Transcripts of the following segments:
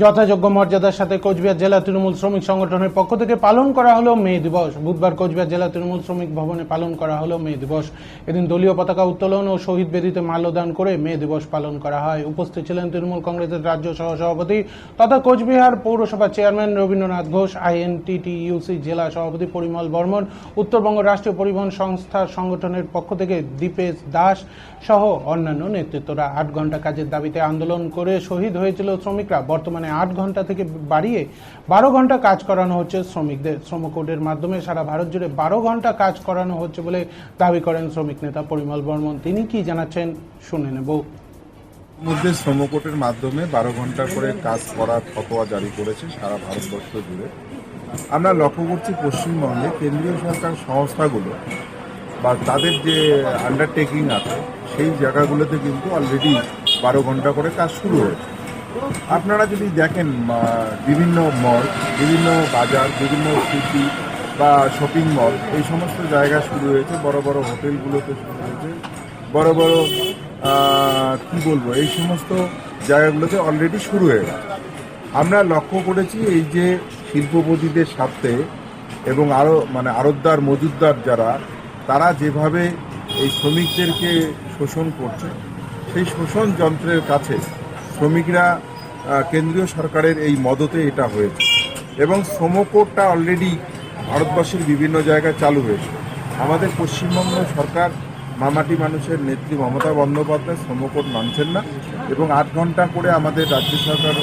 যথাযোগ্য মর্যাদার সাথে কোচবিহার জেলা তৃণমূল শ্রমিক সংগঠনের পক্ষ থেকে পালন করা হলো মে দিবস। বুধবার কোচবিহার জেলা তৃণমূল শ্রমিক ভবনে পালন করা হলো মে দিবস। এদিন দলীয় পতাকা উত্তোলন ও শহীদ বেদিতে মাল্যদান করে মে দিবস পালন করা হয়। উপস্থিত ছিলেন তৃণমূল কংগ্রেসের রাজ্য সহসভাপতি তথা কোচবিহার পৌরসভা চেয়ারম্যান রবীন্দ্রনাথ ঘোষ, আইএনটিটিইউসি জেলা সভাপতি পরিমল বর্মন, উত্তরবঙ্গ রাষ্ট্রীয় পরিবহন সংস্থা সংগঠনের পক্ষ থেকে দীপেশ দাস সহ অন্যান্য নেতৃত্বরা। আট ঘণ্টা কাজের দাবিতে আন্দোলন করে শহীদ হয়েছিল শ্রমিকরা। বর্তমানে আট ঘণ্টা থেকে বাড়িয়ে বারো ঘণ্টা কাজ করানো হচ্ছে শ্রমিকদের শ্রম কোডের মাধ্যমে। সারা ভারত জুড়ে বারো ঘণ্টা কাজ করানো হচ্ছে বলে দাবি করেন শ্রমিক নেতা পরিমল বর্মন। তিনি কি জানাচ্ছেন শুনে নেব। মধ্যে শ্রমকোটের মাধ্যমে বারো ঘণ্টা করে কাজ করার ফতোয়া জারি করেছে সারা ভারতবর্ষ জুড়ে। আমরা লক্ষ্য করছি পশ্চিমবঙ্গে কেন্দ্রীয় সরকার সংস্থাগুলো বা তাদের যে আন্ডারটেকিং আছে, সেই জায়গাগুলোতে কিন্তু অলরেডি বারো ঘণ্টা করে কাজ শুরু হয়েছে। আপনারা যদি দেখেন বিভিন্ন মল, বিভিন্ন বাজার, বিভিন্ন সিটি বা শপিং মল, এই সমস্ত জায়গা শুরু হয়েছে, বড় বড় হোটেলগুলোতে শুরু হয়েছে, বড় বড় কি বলব, এই সমস্ত জায়গাগুলোতে অলরেডি শুরু হয়ে গেছে। আমরা লক্ষ্য করেছি এই যে শিল্পপতিদের সাথে এবং আরও মানে আড়তদার মজুদদার যারা, তারা যেভাবে এই শ্রমিকদেরকে শোষণ করছে, সেই শোষণ যন্ত্রের কাছে শ্রমিকরা কেন্দ্রীয় সরকারের এই মদতে এটা হয়েছে। এবং শ্রমকোডটা অলরেডি ভারতবর্ষের বিভিন্ন জায়গায় চালু হয়েছে। আমাদের পশ্চিমবঙ্গ সরকার মামাটি মানুষের নেত্রী মমতা বন্দ্যোপাধ্যায় শ্রমকোড মানছেন না এবং আট ঘণ্টা করে আমাদের রাজ্য সরকার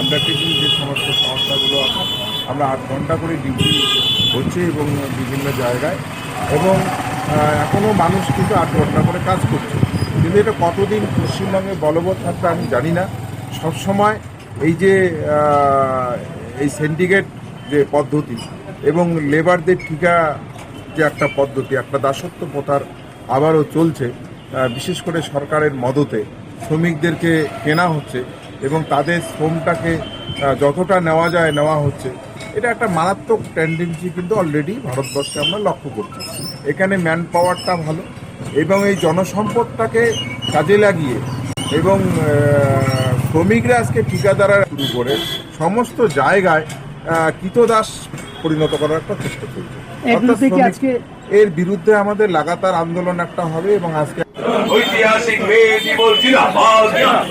আন্ডারটেকিং যে সমস্ত সংস্থাগুলো আছে, আমরা আট ঘণ্টা করে ডিউটি হচ্ছে এবং বিভিন্ন জায়গায়। এবং এখনও মানুষ কিন্তু আট ঘণ্টা করে কাজ করছে। কিন্তু এটা কতদিন পশ্চিমবঙ্গে বলবৎ থাকবে আমি জানি না। সবসময় এই যে এই সেন্ডিকেট যে পদ্ধতি এবং লেবারদের ঠিকা যে একটা পদ্ধতি, একটা দাসত্ব প্রথার আবারও চলছে বিশেষ করে সরকারের মদতে শ্রমিকদেরকে কেনা হচ্ছে এবং তাদের শ্রমটাকে যতটা নেওয়া যায় নেওয়া হচ্ছে। এটা একটা মারাত্মক টেন্ডেন্সি কিন্তু অলরেডি ভারতবর্ষে আমরা লক্ষ্য করছি। এখানে ম্যান পাওয়ারটা ভালো এবং এই জনসম্পদটাকে কাজে লাগিয়ে এবং শ্রমিকরা আজকে ঠিকাদারা শুরু করে সমস্ত জায়গায় কৃতদাস পরিণত করার একটা চেষ্টা শ্রমিক- এর বিরুদ্ধে আমাদের লাগাতার আন্দোলন একটা হবে এবং আজকে ঐতিহাসিক দিবস জিন্দাবাদ রং।